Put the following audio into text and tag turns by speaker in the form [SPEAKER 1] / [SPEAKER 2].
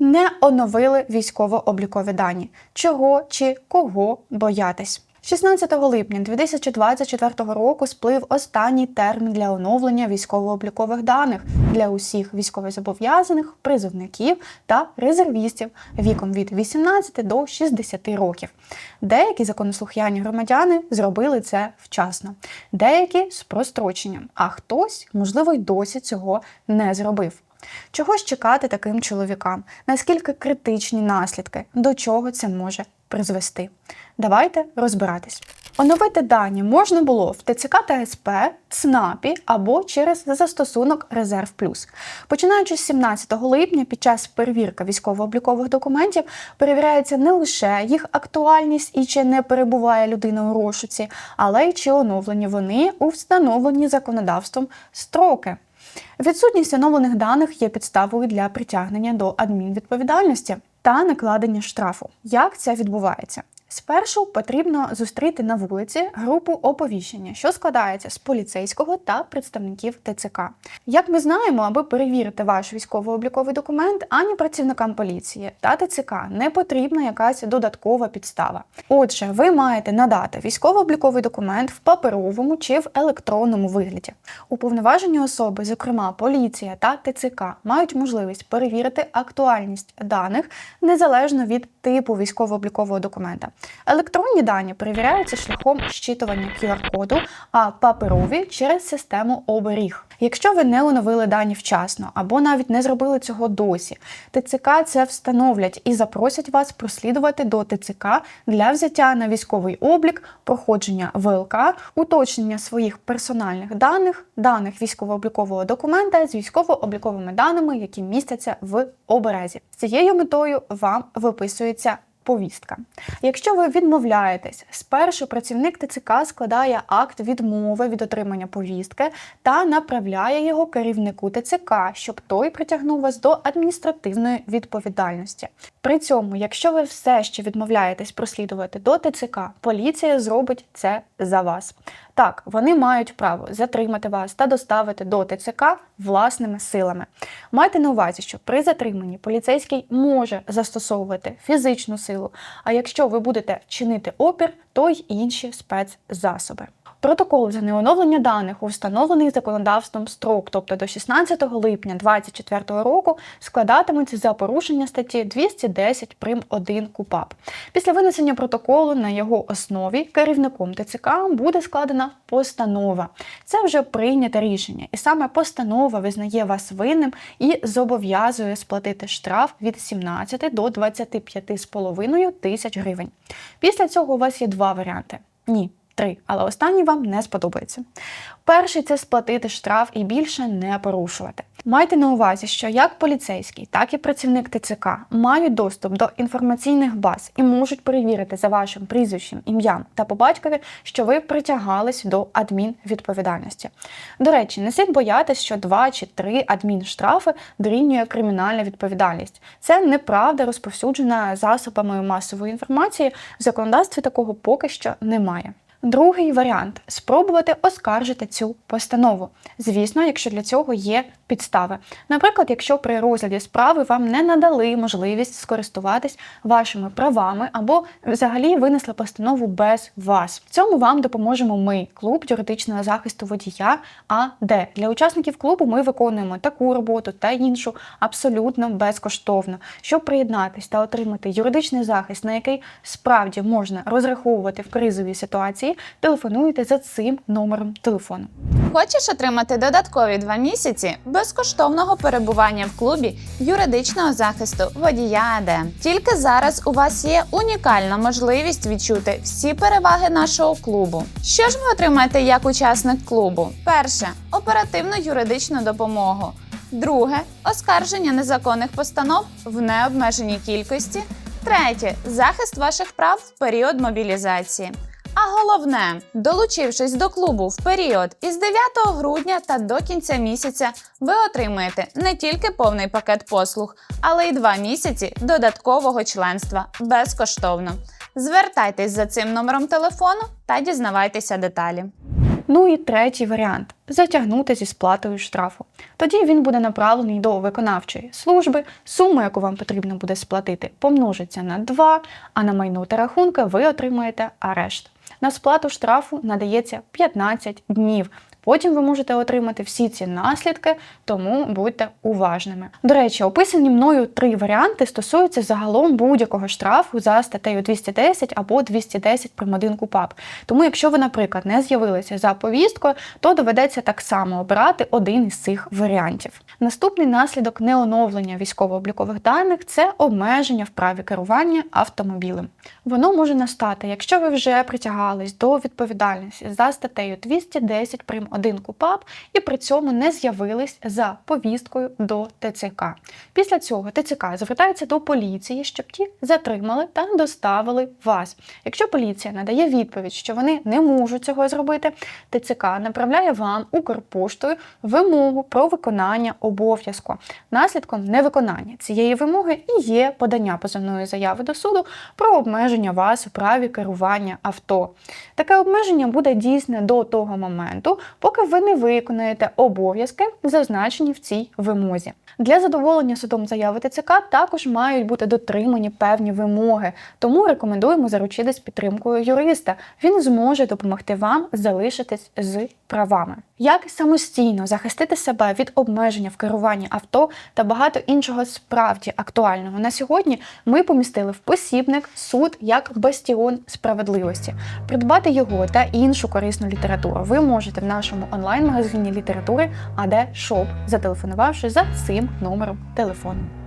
[SPEAKER 1] не оновили військово-облікові дані. Чого чи кого боятись? 16 липня 2024 року сплив останній термін для оновлення військово-облікових даних для усіх військовозобов'язаних, призовників та резервістів віком від 18 до 60 років. Деякі законослухняні громадяни зробили це вчасно, деякі з простроченням, а хтось, можливо, й досі цього не зробив. Чого ж чекати таким чоловікам? Наскільки критичні наслідки? До чого це може призвести? Давайте розбиратись. Оновити дані можна було в ТЦК та СП, ЦНАПі або через застосунок Резерв Плюс. Починаючи з 17 липня, під час перевірки військово-облікових документів перевіряється не лише їх актуальність і чи не перебуває людина у розшуці, але й чи оновлені вони у встановлені законодавством строки. Відсутність оновлених даних є підставою для притягнення до адмінвідповідальності та накладення штрафу. Як це відбувається? Спершу потрібно зустріти на вулиці групу оповіщення, що складається з поліцейського та представників ТЦК. Як ми знаємо, аби перевірити ваш військово-обліковий документ, ані працівникам поліції та ТЦК не потрібна якась додаткова підстава. Отже, ви маєте надати військово-обліковий документ в паперовому чи в електронному вигляді. Уповноважені особи, зокрема поліція та ТЦК, мають можливість перевірити актуальність даних незалежно від типу військово-облікового документа. Електронні дані перевіряються шляхом щитування QR-коду, а паперові через систему оберіг. Якщо ви не оновили дані вчасно або навіть не зробили цього досі, ТЦК це встановлять і запросять вас прослідувати до ТЦК для взяття на військовий облік, проходження ВЛК, уточнення своїх персональних даних, даних військово-облікового документа з військово-обліковими даними, які містяться в оберезі. З цією метою вам виписується повістка. Якщо ви відмовляєтесь, спершу працівник ТЦК складає акт відмови від отримання повістки та направляє його керівнику ТЦК, щоб той притягнув вас до адміністративної відповідальності. При цьому, якщо ви все ще відмовляєтесь прослідувати до ТЦК, поліція зробить це за вас. Так, вони мають право затримати вас та доставити до ТЦК власними силами. Майте на увазі, що при затриманні поліцейський може застосовувати фізичну силу, а якщо ви будете чинити опір, то й інші спецзасоби. Протокол за неоновлення даних у встановлений законодавством строк, тобто до 16 липня 2024 року, складатиметься за порушення статті 210 прим 1 КУПАП. Після винесення протоколу на його основі керівником ТЦК буде складена постанова. Це вже прийняте рішення, і саме постанова визнає вас винним і зобов'язує сплатити штраф від 17 до 25,5 тисяч гривень. Після цього у вас є два варіанти. Ні, три, але останній вам не сподобається. Перший це сплатити штраф і більше не порушувати. Майте на увазі, що як поліцейський, так і працівник ТЦК мають доступ до інформаційних баз і можуть перевірити за вашим прізвищем, ім'ям та по батькові, що ви притягались до адмінвідповідальності. До речі, не слід боятися, що два чи три адмінштрафи дорівнює кримінальна відповідальність. Це неправда розповсюджена засобами масової інформації. В законодавстві такого поки що немає. Другий варіант спробувати оскаржити цю постанову. Звісно, якщо для цього є підстави. Наприклад, якщо при розгляді справи вам не надали можливість скористуватись вашими правами або взагалі винесли постанову без вас. В цьому вам допоможемо ми, клуб юридичного захисту водія. АД. для учасників клубу ми виконуємо таку роботу та іншу абсолютно безкоштовно. Щоб приєднатись та отримати юридичний захист, на який справді можна розраховувати в кризовій ситуації, телефонуйте за цим номером телефону.
[SPEAKER 2] Хочеш отримати додаткові два місяці безкоштовного перебування в клубі юридичного захисту водія АД? Тільки зараз у вас є унікальна можливість відчути всі переваги нашого клубу. Що ж ви отримаєте як учасник клубу? Перше оперативну юридичну допомогу. Друге оскарження незаконних постанов в необмеженій кількості. Третє захист ваших прав в період мобілізації. А головне, долучившись до клубу в період із 9 грудня та до кінця місяця, ви отримаєте не тільки повний пакет послуг, але й 2 місяці додаткового членства безкоштовно. Звертайтесь за цим номером телефону та дізнавайтеся деталі.
[SPEAKER 1] Ну і третій варіант затягнути зі сплатою штрафу. Тоді він буде направлений до виконавчої служби. Сума, яку вам потрібно буде сплатити, помножиться на 2, а на майно та рахунки ви отримаєте арешт. На сплату штрафу надається 15 днів. Потім ви можете отримати всі ці наслідки, тому будьте уважними. До речі, описані мною три варіанти стосуються загалом будь-якого штрафу за статтею 210 або 210 прим. 1 КУПАП. Тому, якщо ви, наприклад, не з'явилися за повісткою, то доведеться так само обирати один із цих варіантів. Наступний наслідок неоновлення військово-облікових даних це обмеження в праві керування автомобілем. Воно може настати, якщо ви вже притягались до відповідальності за статтею 210 прим. 1 КУПАП і при цьому не з'явились за повісткою до ТЦК. Після цього ТЦК звертається до поліції, щоб ті затримали та доставили вас. Якщо поліція надає відповідь, що вони не можуть цього зробити, ТЦК направляє вам Укрпоштою вимогу про виконання обов'язку. Наслідком невиконання цієї вимоги і є подання позовної заяви до суду про обмеження вас у праві керування авто. Таке обмеження буде дійсне до того моменту, поки ви не виконаєте обов'язки, зазначені в цій вимозі. Для задоволення судом заяви ТЦК також мають бути дотримані певні вимоги, тому рекомендуємо заручитись підтримкою юриста. Він зможе допомогти вам залишитись з правами. Як самостійно захистити себе від обмеження в керуванні авто та багато іншого справді актуального на сьогодні, ми помістили в посібник суд як бастіон справедливості. Придбати його та іншу корисну літературу ви можете в нашому онлайн-магазині літератури АД Шоп, зателефонувавши за цим номером телефону.